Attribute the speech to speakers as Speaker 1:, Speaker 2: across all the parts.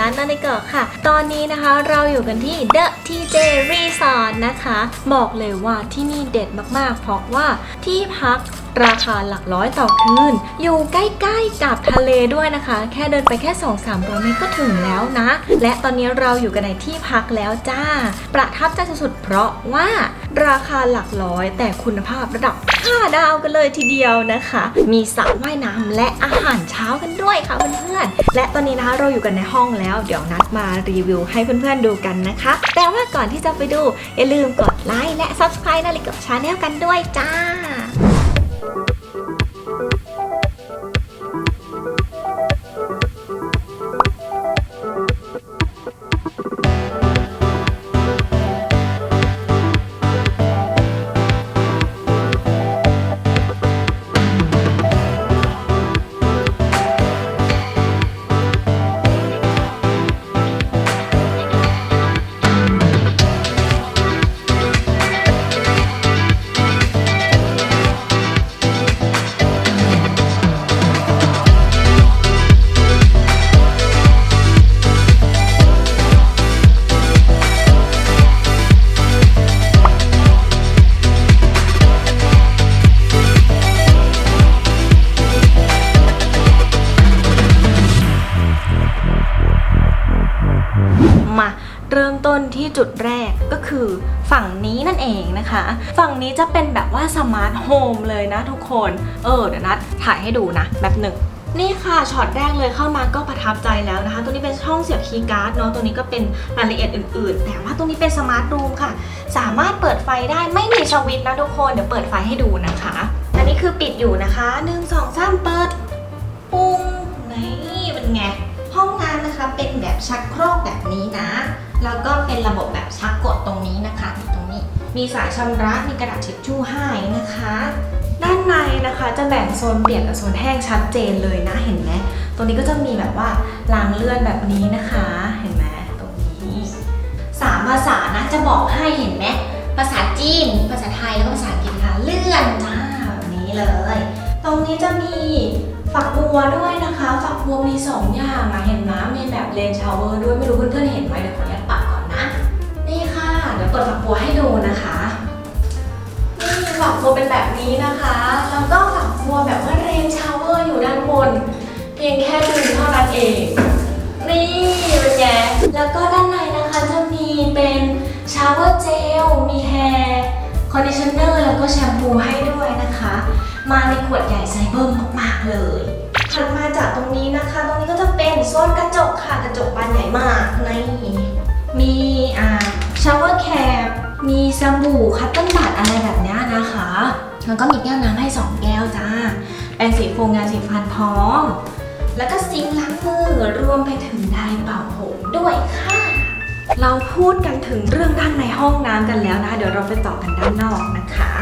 Speaker 1: นั้นันเอดิกค่ะ ตอนนี้นะคะเราอยู่กันที่ The TJ Resort นะคะ บอกเลยว่าที่นี่เด็ดมากๆ เพราะว่าที่พัก ราคาหลักร้อยต่อคืน อยู่ใกล้ๆกับทะเลด้วยนะคะ แค่เดินไปแค่ 2-300เมตรก็ถึงแล้วนะ และตอนนี้เราอยู่กันในที่พักแล้วจ้า ประทับใจสุดๆเพราะว่าราคาหลักร้อยแต่คุณภาพระดับ5ดาวกันเลยทีเดียวนะคะ มีสระว่ายน้ำและอาหารเช้ากันด้วยค่ะเพื่อนๆ และตอนนี้นะคะเราอยู่กันในห้องแล้ว เดี๋ยวนัดมารีวิวให้เพื่อนๆดูกันนะคะ แต่ว่าก่อนที่จะไปดู อย่าลืมกดไลค์และ Subscribe นาฬิกาชาแนลกันด้วยจ้า thank you นะคะ ฝั่งนี้จะเป็นแบบว่าสมาร์ทโฮมเลยนะทุกคน เออเดี๋ยวนัดถ่ายให้ดูนะแบบหนึ่งนี่ค่ะช็อตแรกเลยเข้ามาก็ประทับใจแล้วนะคะ ตัวนี้เป็นช่องเสียบคีย์การ์ดเนาะตัวนี้ก็เป็นรายละเอียดอื่นๆ แต่ว่าตรงนี้เป็นสมาร์ทรูมค่ะ สามารถเปิดไฟได้ไม่มีสวิตช์นะทุกคนเดี๋ยวเปิดไฟให้ดูนะคะ อันนี้คือปิดอยู่นะคะหนึ่งสองสามเปิด ปุ้งนี่เป็นไง ห้องน้ำนะคะเป็นแบบชักโครกแบบนี้นะ แล้วก็เป็นระบบแบบชักกดตรงนี้นะคะ มีสายชำระมีกระดาษทิชชู่ให้นะคะ ด้านในนะคะจะแบ่งโซนเปียกกับโซนแห้งชัดเจนเลยนะเห็นไหมตรงนี้ก็จะมีแบบว่ารางเลื่อนแบบนี้นะคะ เห็นไหมตรงนี้สามภาษานะจะบอกให้เห็นไหมภาษาจีน ภาษาไทยแล้วก็ภาษาอังกฤษค่ะเลื่อนจ้าแบบนี้เลย ตรงนี้จะมีฝักบัวด้วยนะคะ ฝักบัวมีสองอย่างอะเห็นไหมมีแบบเลนชาวเวอร์ด้วยไม่รู้เพื่อนๆเห็นไหมเดี๋ยวขออนุญาตปักก่อนนะ นี่ค่ะ เดี๋ยวเปิดฝักบัวให้ดู ฝักบัวเป็นแบบนี้นะคะ แล้วก็ฝักบัวแบบว่าเรนชาวเวอร์อยู่ด้านบน เพียงแค่ดึงเท่านั้นเอง นี่เป็นไงแล้วก็ด้านในนะคะจะมีเป็นชาวเวอร์เจล มีแฮร์คอนดิชเนอร์แล้วก็แชมพูให้ด้วยนะคะ มาในขวดใหญ่ไซเบิ่มมากๆเลยถัดมาจากตรงนี้นะคะ ตรงนี้ก็จะเป็นโซนกระจกค่ะ กระจกบานใหญ่มากนี่มีอ่าชาวเวอร์แคป มีสบู่คัตเติ้ลบัตอะไรแบบนี้นะคะ แล้วก็มีแก้วน้ำให้ 2 แก้วจ้า แปรงสีฟันยาสีฟันพร้อม แล้วก็ซิงล้างมือรวมไปถึงไดร์เป่าผมด้วยค่ะ เราพูดกันถึงเรื่องด้านในห้องน้ำกันแล้วนะคะ เดี๋ยวเราไปต่อกันด้านนอกนะคะ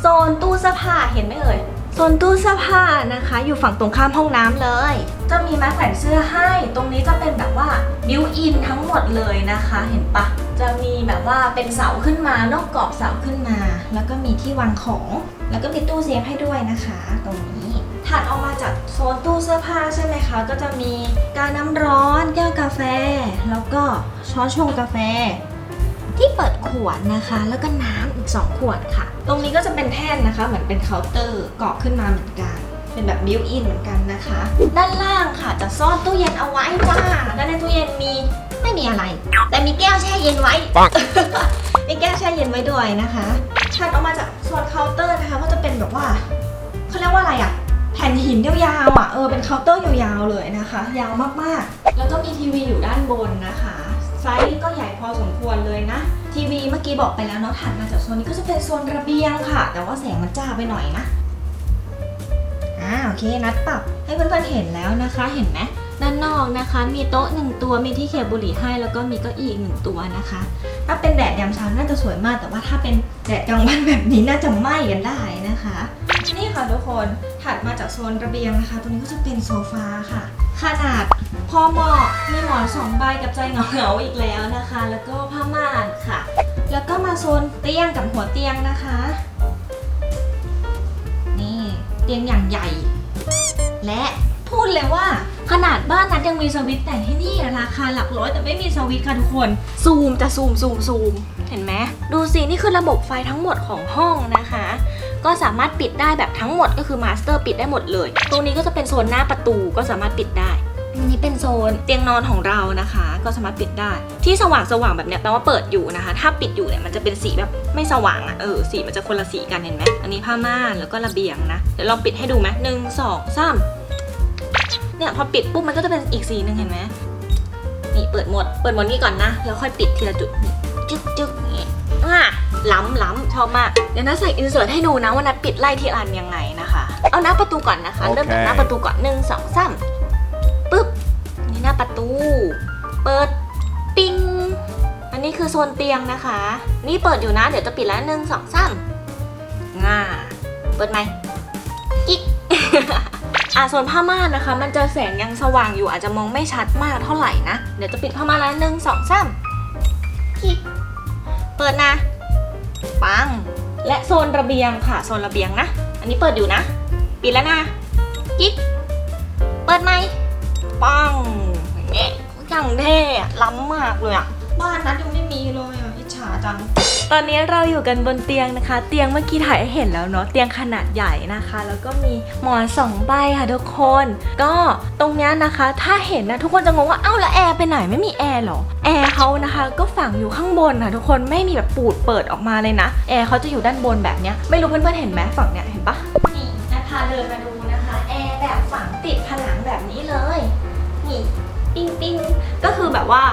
Speaker 1: โซนตู้เสื้อผ้าเห็นไหมเอ่ยโซนตู้เสื้อผ้านะคะ อยู่ฝั่งตรงข้ามห้องน้ำเลย จะมีไม้แขวนเสื้อให้ ตรงนี้จะเป็นแบบว่าบิวอินทั้งหมดเลยนะคะ เห็นปะ จะมีแบบว่าเป็นเสาขึ้นมานอกกรอบเสาขึ้นมา แล้วก็มีที่วางของ แล้วก็มีตู้เซฟให้ด้วยนะคะ ตรงนี้ถัดออกมาจากโซนตู้เสื้อผ้าใช่ไหมคะ ก็จะมีการน้ำร้อนแก้วกาแฟ แล้วก็ช้อนชงกาแฟ ที่เปิดขวดนะคะ แล้วก็น้ำอีก 2 ขวดค่ะ ตรงนี้ก็จะเป็นแท่นนะคะ เหมือนเป็นเคาน์เตอร์เกาะขึ้นมาเหมือนกัน เป็นแบบบิวอินเหมือนกันนะคะ ด้านล่างค่ะจะซ่อนตู้เย็นเอาไว้จ้า ด้านในตู้เย็นมี ม่มีอะไร แต่มีแก้วแช่เย็นไว้ มีแก้วแช่เย็นไว้ด้วยนะคะถัดออกมาจากส่วนเคาน์เตอร์นะคะ ก็จะเป็นแบบว่าเขาเรียกว่าอะไรอะแผ่นหินยาวๆอะเออเป็นเคาน์เตอร์ยาวๆเลยนะคะ ยาวมากๆ แล้วก็มีทีวีอยู่ด้านบนนะคะ ไซส์ก็ใหญ่พอสมควรเลยนะ ทีวีเมื่อกี้บอกไปแล้วเนาะถัดมาจากโซนนี้ก็จะเป็นโซนระเบียงค่ะ แต่ว่าแสงมันจ้าไปหน่อยนะอ่าโอเคนัดปรับให้เพื่อนๆเห็นแล้วนะคะ เห็นไหม ด้านนอกนะคะ มีโต๊ะหนึ่งตัวมีที่เขียบบุหรี่ให้ แล้วก็มีเก้าอี้อีกหนึ่งตัวนะคะ ถ้าเป็นแดดยามเช้าน่าจะสวยมาก แต่ว่าถ้าเป็นแดดกลางวันแบบนี้น่าจะไหม้กันได้นะคะ นี่ค่ะทุกคนถัดมาจากโซนระเบียงนะคะ ตรงนี้ก็จะเป็นโซฟาค่ะ ขนาดพอเหมาะมีหมอนสองใบกับใจเหงาๆอีกแล้วนะคะ แล้วก็ผ้าม่านค่ะ แล้วก็มาโซนเตียงกับหัวเตียงนะคะ นี่เตียงอย่างใหญ่แและพูดเลยว่า ขนาดบ้านนัดยังมีสวิตช์แต่ที่นี่ราคาหลักร้อยแต่ไม่มีสวิตช์ค่ะทุกคน ซูมจะซูมซูมซูมเห็นไหมดูสินี่คือระบบไฟทั้งหมดของห้องนะคะ ก็สามารถปิดได้แบบทั้งหมดก็คือมาสเตอร์ปิดได้หมดเลย ตรงนี้ก็จะเป็นโซนหน้าประตูก็สามารถปิดได้อันนี้เป็นโซนเตียงนอนของเรานะคะ ก็สามารถปิดได้ ที่สว่างสว่างๆแบบเนี้ยแปลว่าเปิดอยู่นะคะ ถ้าปิดอยู่เนี่ยมันจะเป็นสีแบบไม่สว่างอะ่ะเออสีมันจะคนละสีกันเห็นไหมอันนี้ผ้าม่านแล้วก็ระเบียงนะเดี๋ยวลองปิดให้ดูไหมหนึ่งสองสาม เนี่ยพอปิดปุ๊บมันก็จะเป็นอีกสีหนึ่งเห็นไหมนี่เปิดหมด เปิดหมดนี่ก่อนนะ แล้วค่อยปิดทีละจุดนี่จึ๊กจึ๊กอย่างงี้อะล้ำล้ำชอบมาก เดี๋ยวนัดใส่อินเสิร์ตให้ดูนะว่านัดปิดไล่ทีละอันยังไงนะคะ เอาหน้าประตูก่อนนะคะ เริ่มจากหน้าประตูก่อนหนึ่งสองสามปึ๊บ นี่หน้าประตู เปิด ปิ้ง อันนี้คือโซนเตียงนะคะ นี่เปิดอยู่นะ เดี๋ยวจะปิดแล้วหนึ่งสองสามง่า เปิดไหมกิ๊ก อะโซนผ้าม่านนะคะ มันจะแสงยังสว่างอยู่อาจจะมองไม่ชัดมากเท่าไหร่นะ เดี๋ยวจะปิดผ้าม่านแล้วหนึ่งสองสามกิ๊กเปิดนะปัง และโซนระเบียงค่ะ โซนระเบียงนะ อันนี้เปิดอยู่นะ ปิดแล้วนะกิ๊กเปิดไหมปังอย่างเงี้ยจังเท่อะล้ำมากเลยอะบ้านนั้นยังไม่มีเลยอะอิ จฉาจัง ตอนนี้เราอยู่กันบนเตียงนะคะ เตียงเมื่อกี้ถ่ายให้เห็นแล้วเนาะ เตียงขนาดใหญ่นะคะ แล้วก็มีหมอนสองใบค่ะทุกคน ก็ตรงเนี้ยนะคะ ถ้าเห็นนะทุกคนจะงงว่า เอ้าแล้วแอร์ไปไหนไม่มีแอร์เหรอ แอร์เขานะคะก็ฝังอยู่ข้างบนค่ะทุกคน ไม่มีแบบปูดเปิดออกมาเลยนะ แอร์เขาจะอยู่ด้านบนแบบเนี้ย ไม่รู้เพื่อนๆเห็นไหมฝั่งเนี้ยเห็นปะนี่นะพาเดินมาดูนะคะแอร์แบบฝังติดผนังแบบนี้เลย นี่ปิ้งปิ้งก็คือแบบว่า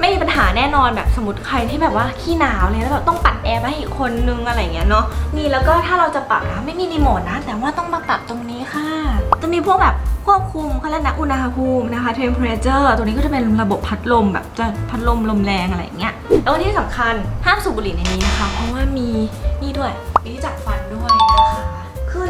Speaker 1: ไม่มีปัญหาแน่นอนแบบสมมติใครที่แบบว่าขี้หนาวเลยแล้วแบบต้องปัดแอร์มาให้อีกคนนึงอะไรอย่างเงี้ยเนาะนี่แล้วก็ถ้าเราจะปรับนะไม่มีรีโมทนะ แต่ว่าต้องมาปรับตรงนี้ค่ะ จะมีพวกแบบควบคุมเขาเรียกนะอุณหภูมินะคะ temperature ตัวนี้ก็จะเป็นระบบพัดลมแบบจะพัดลมลมแรงอะไรอย่างเงี้ยแล้วที่สำคัญห้ามสูบบุหรี่ในนี้นะคะ เพราะว่ามีนี่ด้วยมีที่จัดฟันด้วย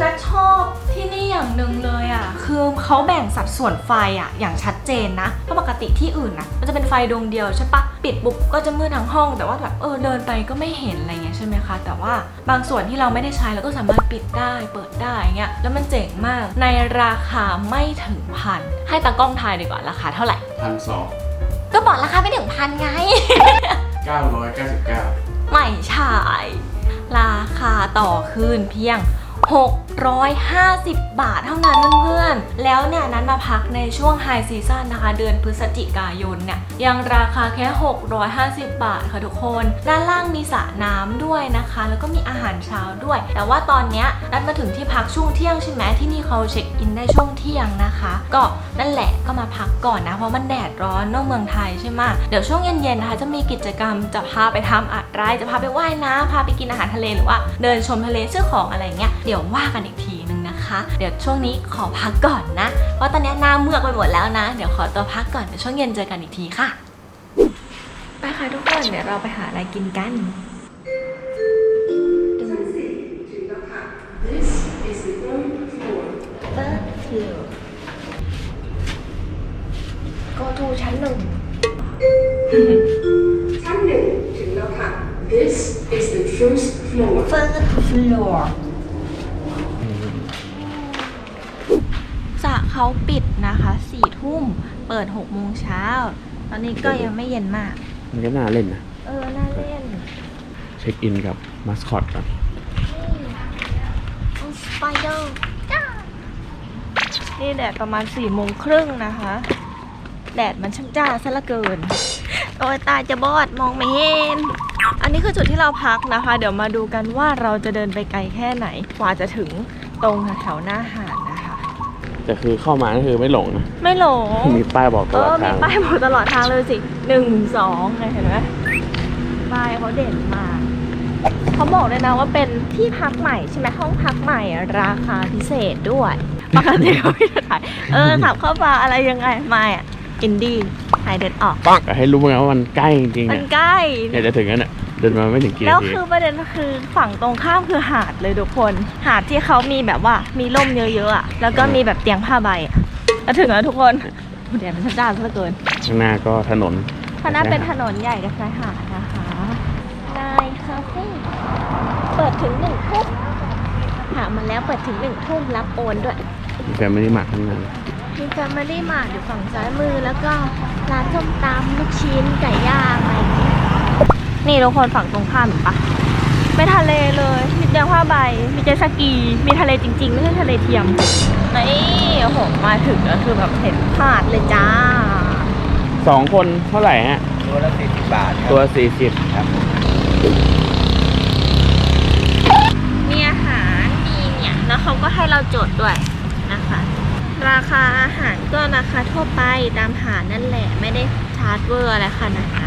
Speaker 1: นะคะคือนัทชอบที่นี่อย่างหนึ่งเลยอะ คือเขาแบ่งสัดส่วนไฟอะอย่างชัดเจนนะ เพราะปกติที่อื่นนะมันจะเป็นไฟดวงเดียวใช่ปะปิดปุ๊บก็จะมืดทั้งห้อง แต่ว่าแบบเออเดินไปก็ไม่เห็นอะไรเงี้ยใช่ไหมคะ แต่ว่าบางส่วนที่เราไม่ได้ใช้เราก็สามารถปิดได้เปิดได้เงี้ย แล้วมันเจ๋งมาก ในราคาไม่ถึงพัน ให้ตากล้องทายดีกว่าราคาเท่าไหร่
Speaker 2: พันสอง
Speaker 1: ก็บอกราคาไม่ถึงพันไง
Speaker 2: เก้าร้อยเก้าสิบเก้า
Speaker 1: ไม่ใช่ ราคาต่อคืนเพียง 650 บาทเท่านั้นเพื่อนๆ แล้วเนี่ยนั้นมาพักในช่วงไฮซีซั่นนะคะ เดือนพฤศจิกายนเนี่ยยังราคาแค่ 650 บาทค่ะทุกคน ด้านล่างมีสระน้ำด้วยนะคะ แล้วก็มีอาหารเช้าด้วย แต่ว่าตอนเนี้ยนัดมาถึงที่พักช่วงเที่ยงใช่ไหมที่นี่เขาเช็คอินได้ช่วงเที่ยงนะคะ ก็นั่นแหละก็มาพักก่อนนะ เพราะมันแดดร้อนนอกเมืองไทยใช่ไหมเดี๋ยวช่วงเย็นๆนะคะจะมีกิจกรรมจะพาไปทำอะไรจะพาไปว่ายน้ำพาไปกินอาหารทะเลหรือว่าเดินชมทะเลซื้อของอะไรเงี้ยเดี๋ยวว่ากันอีกทีนึงนะคะ เดี๋ยวช่วงนี้ขอพักก่อนนะ เพราะตอนนี้หน้าเมือกไปหมดแล้วนะ เดี๋ยวขอตัวพักก่อนเดี๋ยวช่วงเย็นเจอกันอีกทีค่ะ ไปค่ะทุกคนเดี๋ยวเราไปหาอะไรกินกัน
Speaker 3: This is the third floor.
Speaker 1: เฟิร์สฟิลโกทูชั้นหนึ่ง
Speaker 3: ชั้นหนึ่งถึงแล้วค่ะ This is the first floor.
Speaker 1: First floor ระเขาปิดนะคะสี่ทุ่มเปิดหกโมงเช้า ตอนนี้ก็ยังไม่เย็นมาก
Speaker 2: มันก็น่าเล่นนะ
Speaker 1: เออ น่าเล่น
Speaker 2: เช็คอินกับมาสคอตก่อน
Speaker 1: สไปเดอร์นี่แดดประมาณ4ี่โมงครึ่งนะคะ แดดมันช่างจ้าซะเหละเกิน โอ้ยตาจะบอดมองไม่เห็น อันนี้คือจุดที่เราพักนะคะ เดี๋ยวมาดูกันว่าเราจะเดินไปไกลแค่ไหน กว่าจะถึงตรงแถวๆหน้าหาดนะคะ
Speaker 2: แต่คือเข้ามาก็คือไม่หลงนะ
Speaker 1: ไม่หลง
Speaker 2: มีป้ายบอกต
Speaker 1: เอ
Speaker 2: ลอ
Speaker 1: อ
Speaker 2: ด
Speaker 1: มี
Speaker 2: ทาง
Speaker 1: ป้ายบอกตลอดทางเลยสิหนึ่งสองไงเห็นไหมป้ายเขาเด่นมากเขาบอกเลยนะว่าเป็นที่พักใหม่ใช่ไหมห้องพักใหม่ราคาพิเศษด้วยปกติเขาไม่ได้ถ่ายเออขับเข้ามาอะไรยังไงไม่อะอินดี้ถ่ายเดินออก
Speaker 2: ปังให้รู้ไงว่ามันใกล้จริงๆ
Speaker 1: มั
Speaker 2: เนี่
Speaker 1: น
Speaker 2: ย
Speaker 1: ใกล้
Speaker 2: เนี่ยจะถึงแล้วเนี่ย เดินมาไม่ถึงกี่
Speaker 1: แล้ว
Speaker 2: นาที
Speaker 1: คือประเด็นคือฝั่งตรงข้ามคือหาดเลยทุกคน หาดที่เขามีแบบว่ามีร่มเยอะๆอะแล้วก็มีแบบเตียงผ้าใบอะแล้วถึงแล้วทุกคนโอ้แดดมันช่างจ้าซะเหลือเกิน
Speaker 2: ข้างหน้าก็ถนน
Speaker 1: คณะเป็นถนนใหญ่กับชายหาดนะคะนายคาเฟ่เปิดถึงหนึ่งทุ่มถามมาแล้วเปิดถึงหนึ่งทุ่มรับโอนด้วย
Speaker 2: แฟมิลี่มาร์ททั้งนั้น
Speaker 1: มีแฟมิลี่มาร์ทอยู่ฝั่งซ้ายมือแล้วก็ร้านส้มตำลูกชิ้นไก่ย่างอะไรอย่างเงี้ย นี่ทุกคนฝั่งตรงข้ามเห็นปะไม่ทะเลเลย มีเตียงผ้าใบ มีเจตสกี มีทะเลจริงๆ ไม่ใช่ทะเลเทียมนี่โอ้โหมาถึงก็คือแบบเห็นหาดเลยจ้า
Speaker 2: สองคนเท่าไหร่ฮะ
Speaker 4: ตัวละสี่สิบบาทครับ
Speaker 2: ตัวสี่สิบ
Speaker 4: ครับ
Speaker 1: มีอาหารมีเนี่ย แล้วเขาก็ให้เราจดด้วยนะคะ ราคาอาหารก็ราคาทั่วไปตามหารนั่นแหละ ไม่ได้ชาร์จเวอร์อะไรขนาดนั้น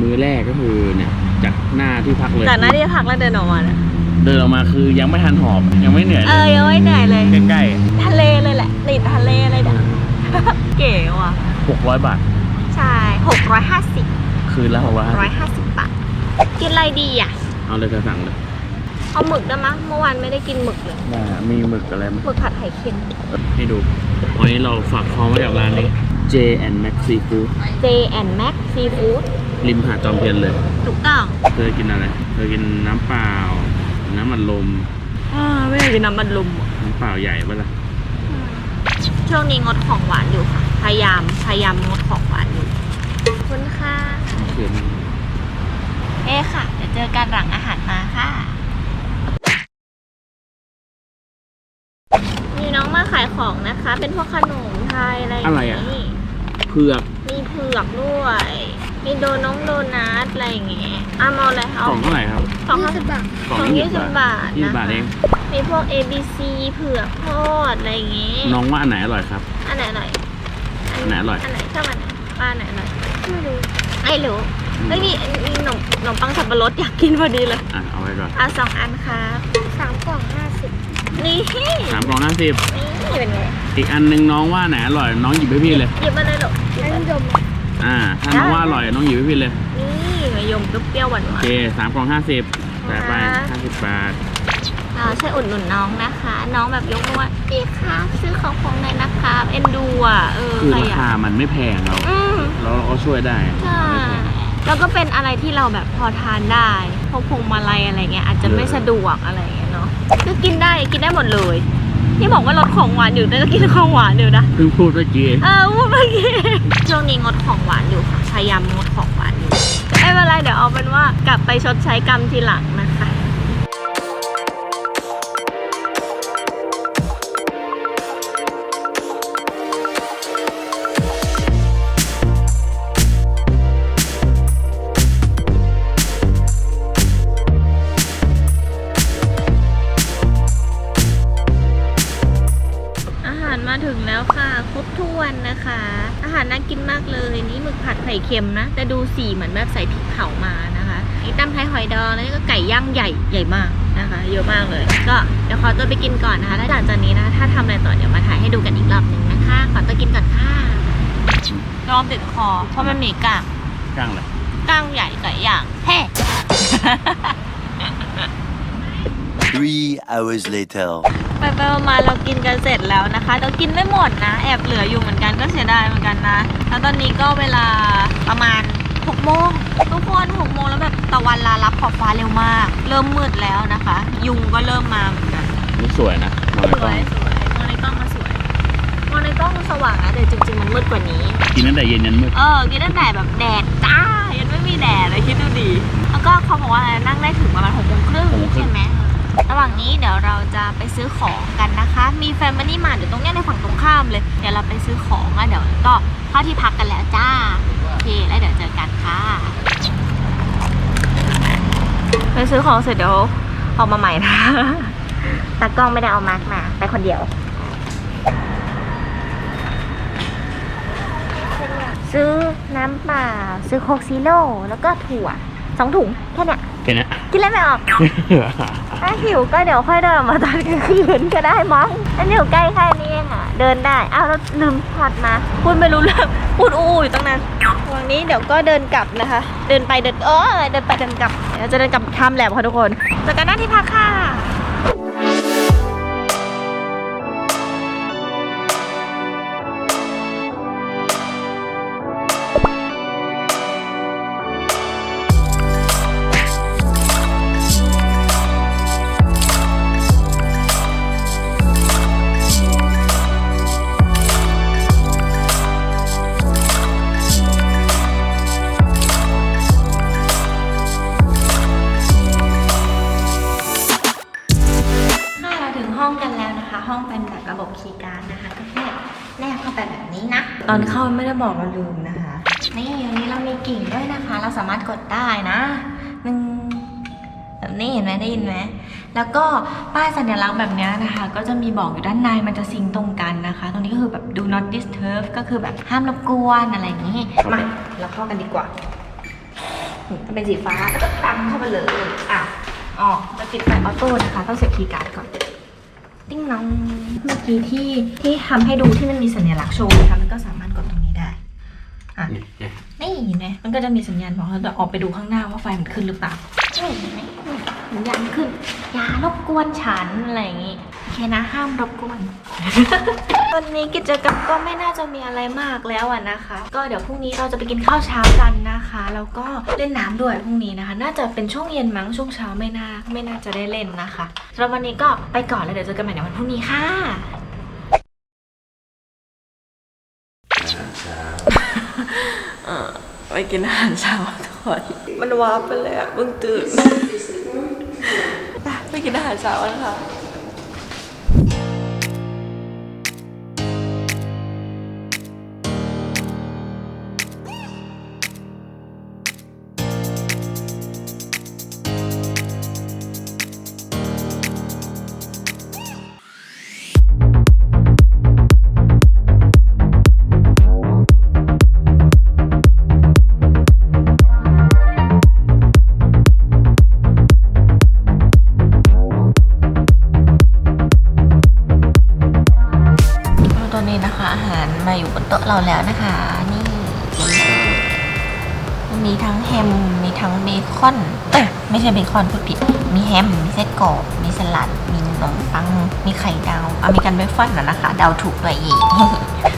Speaker 2: มื้อแรกก็คือเนี่ยจากหน้าที่พักเลย
Speaker 1: จากนั้นที่พักแล้วเดินออกมาเนี่ย
Speaker 2: เดินออกมาคือยังไม่ทันหอบยังไม่เหนื่อย
Speaker 1: เอ
Speaker 2: เล
Speaker 1: อยยังไม่เหนื่อยเลย
Speaker 2: ใกล้
Speaker 1: ทะเลเลยแหละติดทะเลเลยเนี่ยเก๋ว่ะ
Speaker 2: ๆหกร้อยบาท
Speaker 1: ใช่หกร้อยห้าสิบ
Speaker 2: คืนละหกร้อย
Speaker 1: ร้อยห้าสิบบาท กินอะไรดีอะ
Speaker 2: เอาเลยจะสั่งเลย
Speaker 1: เอาหมึกได้มั้ยเมื่อวานไม่ได้กินหมึกเลย
Speaker 2: ได้มีหมึกอะไรไหม
Speaker 1: หมึกผัดไข่เค็ม
Speaker 2: ให้ดูวันนี้เราฝากคองไว้กับร้านนี้ J and Max Seafood
Speaker 1: J and Max Seafood
Speaker 2: ริมหาดจอมเทียนเลย
Speaker 1: ถูกต้อง
Speaker 2: เคยกินอะไรเคยกินน้ำเปล่า น้ำมันลม
Speaker 1: อ่าไม่ได้กินน้ำมันลุมอะ
Speaker 2: น้ำเปล่าใหญ่ปะล่ะ
Speaker 1: ช่วงนี้งดของหวานอยู่ค่ะ พยายาม พยายามงดของหวานอยู่ขอบคุณค่ะ
Speaker 2: คืน
Speaker 1: เอ๊ค่ะ เดี๋ยวเจอกันหลังอาหารมาค่ะ มีน้องมาขายของนะคะ เป็นพวกขนมไทยอะไรอย่างนี้
Speaker 2: เผือก
Speaker 1: มีเผือกด้วย มีโดน้องโดนัทอะไรอย่างเงี้ยอะมาเอาอะไร
Speaker 2: ก
Speaker 1: เอา
Speaker 2: ล่องเท่าไหร่ครับ
Speaker 1: สองห้าสิบบาท
Speaker 2: กล่อง
Speaker 1: ของ
Speaker 2: ยี่
Speaker 1: ยี่
Speaker 2: สิ
Speaker 1: สิ
Speaker 2: บ
Speaker 1: บบาท
Speaker 2: ยี่สิ
Speaker 1: นะ
Speaker 2: บบาทเอง
Speaker 1: มีพวก A B C เผือกทอดอะไรอย่างงี้
Speaker 2: น้องว่าอันไหนอร่อยครับ
Speaker 1: อันไหนอร่อย
Speaker 2: อันไหนอร่อย
Speaker 1: อันไหนชอบอันไหนป้าอันไหนอร่อยไม่รู้ไม่รู้ไม่มีมีขนมขนมปังสับปะรดอยากกินพอดีเลย
Speaker 2: อะเอาไว้ก่อน
Speaker 1: อะสองอันครับสามกล่องห้าสิบนี่
Speaker 2: สามกล่องห้าสิบ
Speaker 1: นี่เป็นไง
Speaker 2: อีกอันนึงน้องว่าไหนอร่อย น้องหยิบให้พี่เลย
Speaker 1: หยิบมาเลยหรอกหยิบมาเลย
Speaker 2: อ่าถ้าน้องว่าอร่อยน้องหยิบให้พี่เลย
Speaker 1: นี่มายมเปรี้ยวๆหวาน
Speaker 2: โอ
Speaker 1: หวาน
Speaker 2: เคสามกล่องห้าสิบจ่ายไป
Speaker 1: ค่ะ
Speaker 2: ห้าสิบบาท
Speaker 1: อ่าช่วยอุดหนุนน้องนะคะ น้องแบบยกมือว่าพี่ครับซื้อของผมหน่อยนะครับเอ็นดูอะเออ
Speaker 2: คือ
Speaker 1: ใคร
Speaker 2: รา
Speaker 1: อะ
Speaker 2: คามันไม่แพงเรา
Speaker 1: อืม
Speaker 2: เราเราก็ช่วยได้
Speaker 1: ใช่
Speaker 2: ไม่แพง
Speaker 1: แล้วก็เป็นอะไรที่เราแบบพอทานได้พวกพวงมาลัยอะไรเงี้ยอาจจะไม่
Speaker 2: เออ
Speaker 1: สะดวกอะไรเงี้ยเนาะก็กินได้กินได้หมดเลย ที่บอกว่าลดของหวานอยู่แต่ก็กินของหวานอยู่นะ
Speaker 2: เพิ่งพูดเมื่อกี้
Speaker 1: เออพูดเมื่อกี้ช่วงนี้งดของหวานอยู่ค่ะพยายามงดของหวานอยู่ไม่เป็นไรเดี๋ยวเอาเป็นว่ากลับไปชดใช้กรรมทีหลังนะคะ สีเหมือนแบบใส่พริกเผามานะคะนี่ตำไทยหอยดองแล้วนี่ก็ไก่ย่างใหญ่ใหญ่มากนะคะ เยอะมากเลย ก็เดี๋ยวขอตัวไปกินก่อนนะคะ แล้วหลังจากนี้นะคะถ้าทำอะไรต่อเดี๋ยวมาถ่ายให้ดูกันอีกรอบหนึ่งนะคะขอตัวกินก่อนค่ะยอมติดคอ เพราะมันมีกาง
Speaker 2: กลางเลย
Speaker 1: กางใหญ่ไก่ย่างแฮ่
Speaker 5: Three hours later.
Speaker 1: ไปไปๆมาๆเรากินกันเสร็จแล้วนะคะเรากินไม่หมดนะ แอบเหลืออยู่เหมือนกันก็เสียดายเหมือนกันนะ แล้วตอนนี้ก็เวลาประมาณ6 โมงทุกคน6โมงแล้วแบบตะวันลารับขอบฟ้าเร็วมาก เริ่มมืดแล้วนะคะ ยุงก็เริ่มมาเหมือนกัน
Speaker 2: นี่สวยนะมอง
Speaker 1: ส
Speaker 2: ในกล้
Speaker 1: ว
Speaker 2: อง
Speaker 1: ยสวยมองในกล้องมาสวยมองในกล้องมันสว่างนะแต่จริงๆมันมืดกว่านี้
Speaker 2: กินตั้งแต่เย็นยันมืด
Speaker 1: เออกินตั้งแต่แบบแดดจ้ายังไม่มีแดดเลยคิดดูดี แล้วก็เขาบอกว่าอะไรนั่งได้ถึงประมาณหกโมงครึ่งใช่ไหม ระหว่างนี้เดี๋ยวเราจะไปซื้อของกันนะคะ มีแฟมิลี่มาอยู่ตรงเนี้ยในฝั่งตรงข้ามเลย เดี๋ยวเราไปซื้อของอะเดี๋ยวก็เข้าที่พักกันแล้วจ้า โอเค แล้วเดี๋ยวเจอกันค่ะ ไปซื้อของเสร็จเดี๋ยวออกมาใหม่นะตากล้องไม่ได้เอามาร์กมา ไปคนเดียว ซื้อน้ำเปล่า ซื้อโคกซีโร่แล้วก็ถั่วสองถุงแค่เนี้ย กินแล้วไม่ออกถ้าหิวก็เดี๋ยวค่อยเดินออกมาตอนกลางคืนก็ได้มั้งอันนี้อยู่ใกล้แค่นี้เองอะ เดินได้ อ้าวแล้วลืมถอดมาพูดไม่รู้เรื่องพูดอู้อยู่ตั้งนานวันนี้เดี๋ยวก็เดินกลับนะคะ เดินไปเดินเออเดินไปเดินกลับเดี๋ยวจะเดินกลับทำแลบค่ะทุกคนเจอกันหน้าที่พักค่ะ บอกเราลืมนะคะ นี่วันนี้เรามีกิ่งด้วยนะคะ เราสามารถกดได้นะหนึ่งแบบนี้เห็นไหมได้ยินไหมแล้วก็ป้ายสัญลักษณ์แบบเนี้ยนะคะ ก็จะมีบอกอยู่ด้านในมันจะซิงค์ตรงกันนะคะ ตรงนี้ก็คือแบบ do not disturb ก็คือแบบห้ามรบกวนอะไรอย่างนี้ มาเราเข้ากันดีกว่าอืมถ้าเป็นสีฟ้าแล้วก็ตั้งเข้าไปเลยอะอ๋อจะติดไฟออโต้นะคะต้องเสียบคีย์การ์ดก่อนติ้งน้องเมื่อกี้ที่ที่ทำให้ดูที่มันมีสัญลักษณ์โชว์นะคะมันก็สามารถกดตรง นี้ได้อะนี่เห็นไหมมันก็จะมีสัญญาณบอกเราจะออกไปดูข้างหน้าว่าไฟมันขึ้นหรือเปล่านี่เห็นไหมนี่สัญญาณขึ้น อย่ารบกวนฉันอะไรอย่างงี้โอเคนะห้ามรบกวน วันนี้กิจกรรมก็ไม่น่าจะมีอะไรมากแล้วอะนะคะ ก็เดี๋ยวพรุ่งนี้เราจะไปกินข้าวเช้ากันนะคะ แล้วก็เล่นน้ำด้วยพรุ่งนี้นะคะ น่าจะเป็นช่วงเย็นมั้งช่วงเช้าไม่น่าไม่น่าจะได้เล่นนะคะสำหรับวันนี้ก็ไปก่อนแล้วเดี๋ยวเจอกันใหม่ในวันพรุ่งนี้ค่ะ ไปกินอาหารเช้าทุกคนมันว้าไปเลยอะเพิ่งตื่นไปไปกินอาหารเช้ากันค่ะ มีทั้งแฮม มีทั้งเบคอน เอ้ยไม่ใช่เบคอนพูดผิด มีแฮม มีไส้กรอบ มีสลัด มีขนมปัง มีไข่ดาวอเมริกันเบรคฟาสต์นะนะคะเดาวถูกด้วยอีก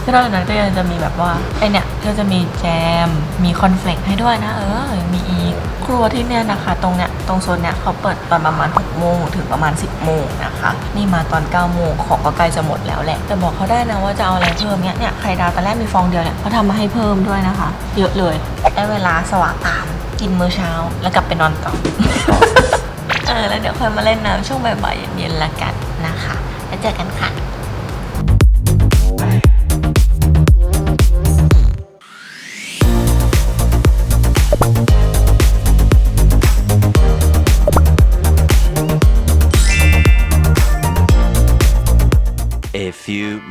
Speaker 1: แล้วนอกจากนั้นก็ยังจะมีแบบว่าไอเนี่ยก็จะมีแจม มีคอนเฟลกให้ด้วยนะ เออ มีอีก ครัวที่เนี่ยนะคะ ตรงเนี้ยตรงโซนเนี้ยเขาเปิดตอนประมาณ6โมงถึงประมาณ 10โมงนะคะนี่มาตอน9โมงของก็ใกล้จะหมดแล้วแหละแต่บอกเขาได้นะว่าจะเอาอะไรเพิ่มเนี่ยเนี่ยไข่ดาวตอนแรกมีฟองเดียวเนี่ยเขาทำมาให้เพิ่มด้วยนะคะ เยอะเลยได้เวลาสว่างตามกินมื้อเช้าแล้วกลับไปนอนต่อเออแล้วเดี๋ยวค่อยมาเล่นน้ำช่วงบ่ายๆเย็นๆละกันนะคะแล้วเจอกันค่ะ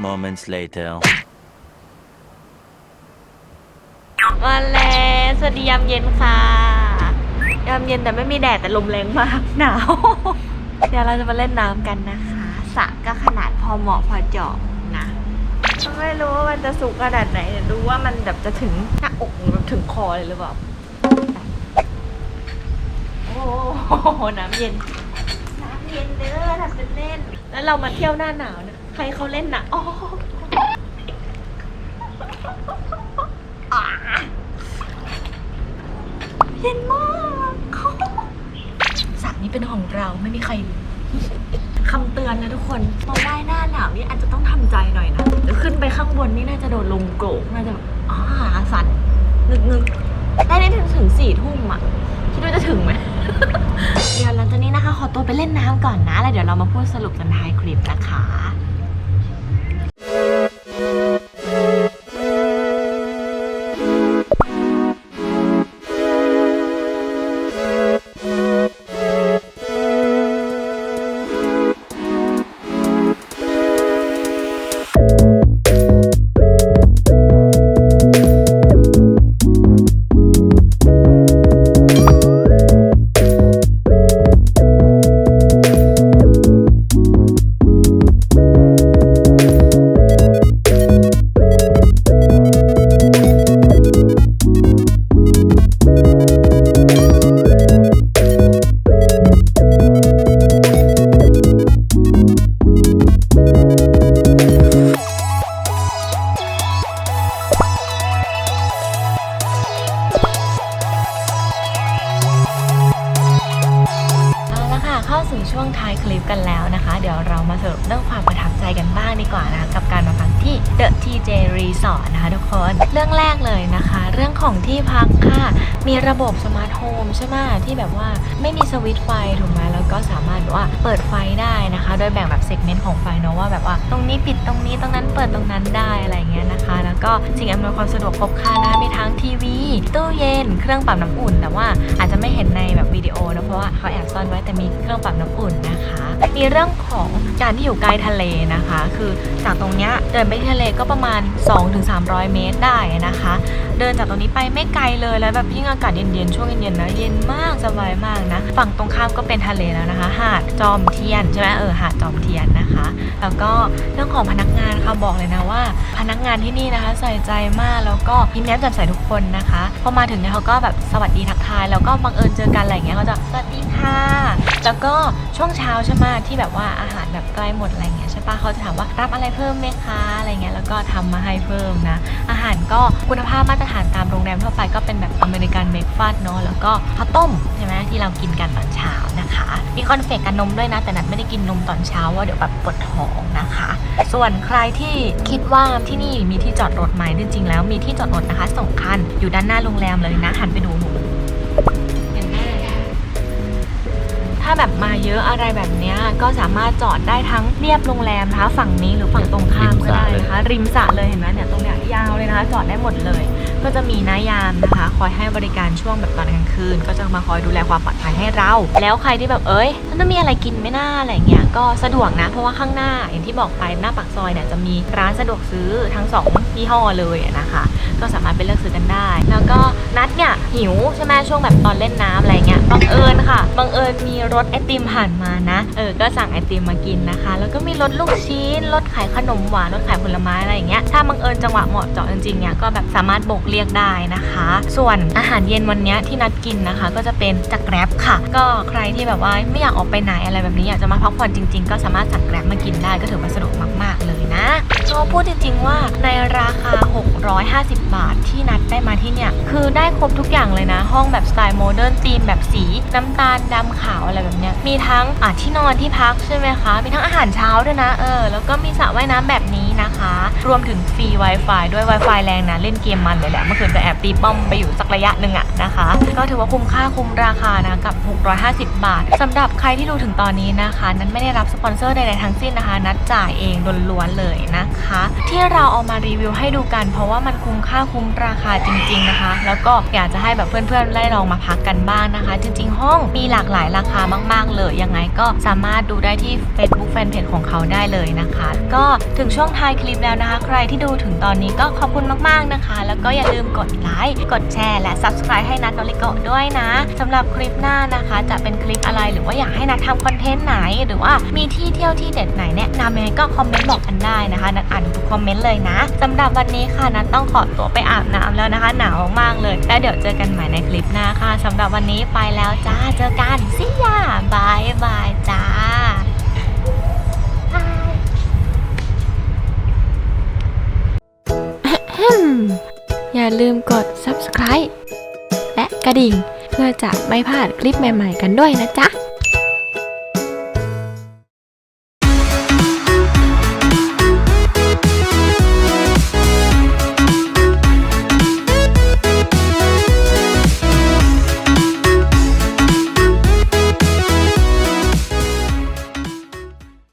Speaker 5: moments later.
Speaker 1: มาแล้วสวัสดียามเย็นค่ะ ยามเย็นแต่ไม่มีแดดแต่ลมแรงมากหนาว เดี๋ยวเราจะมาเล่นน้ำกันนะคะสระก็ขนาดพอเหมาะพอเจาะนะไม่รู้ว่ามันจะสูงขนาดไหนดูว่ามันแบบจะถึงหน้าอกหรือถึงคอเลยหรือเปล่า โอ้โหน้ำเย็น น้ำเย็นเด้อทำเป็นเล่น แล้วเรามาเที่ยวหน้าหนาวนะ ใครเขาเล่นนะอ๋อเย็นมากสระนี้เป็นของเราไม่มีใครรู้คำเตือนนะทุกคนมาว่ายหน้าหนาวนี่อาจจะต้องทำใจหน่อยนะเดี๋ยวขึ้นไปข้างบนนี่น่าจะโดนลมโกรกน่าจะอ่าสั่นนึกนึกได้ได้ถึงถึงสี่ทุ่มอะคิดว่าจะถึงไหมเดี๋ยวหลังจากนี้นะคะ ขอตัวไปเล่นน้ำก่อนนะ แล้วเดี๋ยวเรามาพูดสรุปกันท้ายคลิปนะคะ ไม่มีสวิตช์ไฟถูกไหมแล้วก็สามารถแบบว่าเปิดไฟได้นะคะ โดยแบ่งแบบเซกเมนต์ของไฟเนอะว่าแบบว่าตรงนี้ปิดตรงนี้ตรงนั้นเปิดตรงนั้นได้อะไรเงี้ยนะคะ แล้วก็สิ่งอำนวยความสะดวกครบครันนะคะมีทั้งทีวี ตู้เย็น เครื่องปรับน้ำอุ่น แต่ว่าอาจจะไม่เห็นในแบบวิดีโอนะเพราะว่าเขาแอบซ่อนไว้แต่มีเครื่องปรับน้ำอุ่นนะคะ มีเรื่องของการที่อยู่ใกล้ทะเลนะคะ คือจากตรงเนี้ยเดินไปที่ทะเลก็ประมาณ 2-300 เมตรได้นะคะ เดินจากตรงนี้ไปไม่ไกลเลยแล้วแบบยิ่งอากาศเย็นๆช่วงเย็นๆนะเย็นมากสบายมากนะ ฝั่งตรงข้ามก็เป็นทะเลแล้วนะคะ หาดจอมเทียนใช่ไหมเออหาดจอมเทียนนะคะ แล้วก็เรื่องของพนักงานค่ะบอกเลยนะว่า พนักงานที่นี่นะคะ ใส่ใจมากแล้วก็ยิ้มแย้มแจ่มใสทุกคนนะคะพอมาถึงเนี่ยเขาก็แบบสวัสดีทักทาย แล้วก็บังเอิญเจอกันอะไรเงี้ยเขาจะสวัสดีค่ะ แล้วก็ช่วงเช้าใช่ไหมที่แบบว่าอาหารแบบใกล้หมดอะไรเงี้ยใช่ปะเขาจะถามว่ารับอะไรเพิ่มไหมคะอะไรเงี้ยแล้วก็ทำมาให้เพิ่มนะ อาหารก็คุณภาพมาตรฐานตามโรงแรมทั่วไปก็เป็นแบบอเมริกันเบรกฟาสต์เนาะแล้วก็ข้าวต้มใช่ไหมที่เรากินกันตอนเช้านะคะ มีคอนเฟกกับนมด้วยนะ แต่นัดไม่ได้กินนมตอนเช้าว่าเดี๋ยวแบบปวดท้องนะคะ ส่วนใครที่คิดว่าที่นี่มีที่จอดรถไหมจริงๆแล้วมีที่จอดรถนะคะสองคันอยู่ด้านหน้าโรงแรมเลยนะหันไปดูหนูาแบบมาเยอะอะไรแบบเนี้ยก็สามารถจอดได้ทั้งเรียบโรงแรมนะคะ ฝั่งนี้หรือฝั่งตรงข้ามก็ได้นะคะ ริมสระเลยเห็นไหมเนี่ยตรงเนี้ยยาวเลยนะคะจอดได้หมดเลย ก็จะมีนายามนะคะ คอยให้บริการช่วงแบบตอนกลางคืน ก็จะมาคอยดูแลความปลอดภัยให้เรา แล้วใครที่แบบเอ้ย จะมีอะไรกินไม่น่าอะไรเงี้ยก็สะดวกนะ เพราะว่าข้างหน้าอย่างที่บอกไปหน้าปากซอยเนี่ยจะมีร้านสะดวกซื้อทั้งสองยี่ห้อเลยนะคะ ก็สามารถไปเลือกซื้อกันได้ แล้วก็นัดเนี่ยหิวใช่ไหมช่วงแบบตอนเล่นน้ำอะไรเงี้ยบังเอิญค่ะบังเอิญมีรถไอติมผ่านมานะเออก็สั่งไอติมมากินนะคะ แล้วก็มีรถลูกชิ้นรถขายขนมหวานรถขายผลไม้อะไรอย่างเงี้ยถ้าบังเอิญจังหวะเหมาะเจาะจริงๆเนี่ยก็แบบสามารถบกเรียกได้นะคะ ส่วนอาหารเย็นวันเนี้ยที่นัดกินนะคะ ก็จะเป็นจากแกร็บค่ะ ก็ใครที่แบบว่าไม่อยากออกไปไหนอะไรแบบนี้อยากจะมาพักผ่อนจริง ๆ ก็สามารถสั่งแกร็บมากินได้ก็ถือว่าสะดวกมาก ๆ เลยนะก็พูดจริงๆว่าในราคา 650 บาทที่นัดได้มาที่เนี่ย คือได้ครบทุกอย่างเลยนะ ห้องแบบสไตล์โมเดิร์นธีมแบบสี น้ำตาลดำขาวอะไรแบบเนี้ย มีทั้งอะที่นอนที่พักใช่ไหมคะ มีทั้งอาหารเช้าด้วยนะเออ แล้วก็มีสระว่ายน้ำแบบนี้นะคะ รวมถึงฟรี Wi-Fi ด้วย Wi-Fi แรงนะ เล่นเกมมันเลยแหละเมื่อคืนจะแอบตีป้อมไปอยู่สักระยะหนึ่งอะนะคะ ก็ถือว่าคุ้มค่าคุ้มราคานะกับ 650 บาทสำหรับใครที่ดูถึงตอนนี้นะคะ นั้นไม่ได้รับสปอนเซอร์ใดๆทั้งสิ้นนะคะ นัดจ่ายเองล้วนๆเลยนะคะ ที่เราเอามารีวิวให้ดูกัน เพราะว่ามันคุ้มค่าคุ้มราคาจริง ๆนะคะ แล้วก็อยากจะให้แบบเพื่อนๆได้ลองมาพักกันบ้างนะคะ จริง ๆ ห้องมีหลากหลายราคามาก ๆ เลยยังไงก็สามารถดูได้ที่ Facebook Fanpage ของเขาได้เลยนะคะ ก็ถึงช่วงท้ายคลิปแล้วนะคะ ใครที่ดูถึงตอนนี้ก็ขอบคุณมากๆนะคะ แล้วก็อย่าลืมกดไลค์กดแชร์และ Subscribe ให้นัทโนริโกะด้วยนะสำหรับคลิปหน้านะคะ จะเป็นคลิปอะไรหรือว่าอยากให้นัททำคอนเทนต์ไหน หรือว่ามีที่เที่ยวที่เด็ดไหนแนะนำยังไงก็คอมเมนต์บอกกันได้ได้นะคะ นัทอ่านทุกคอมเมนต์เลยนะสำหรับวันนี้ค่ะนัทต้องขอตัวไปอาบน้ำแล้วนะคะ หนาวมากๆเลย แล้วเดี๋ยวเจอกันใหม่ในคลิปหน้าค่ะสำหรับวันนี้ไปแล้วจ้าเจอกันสิยาบายบายจ้า
Speaker 4: อย่าลืมกด subscribe และกระดิ่ง เพื่อจะไม่พลาดคลิปใหม่ ๆ กันด้วยนะจ๊ะ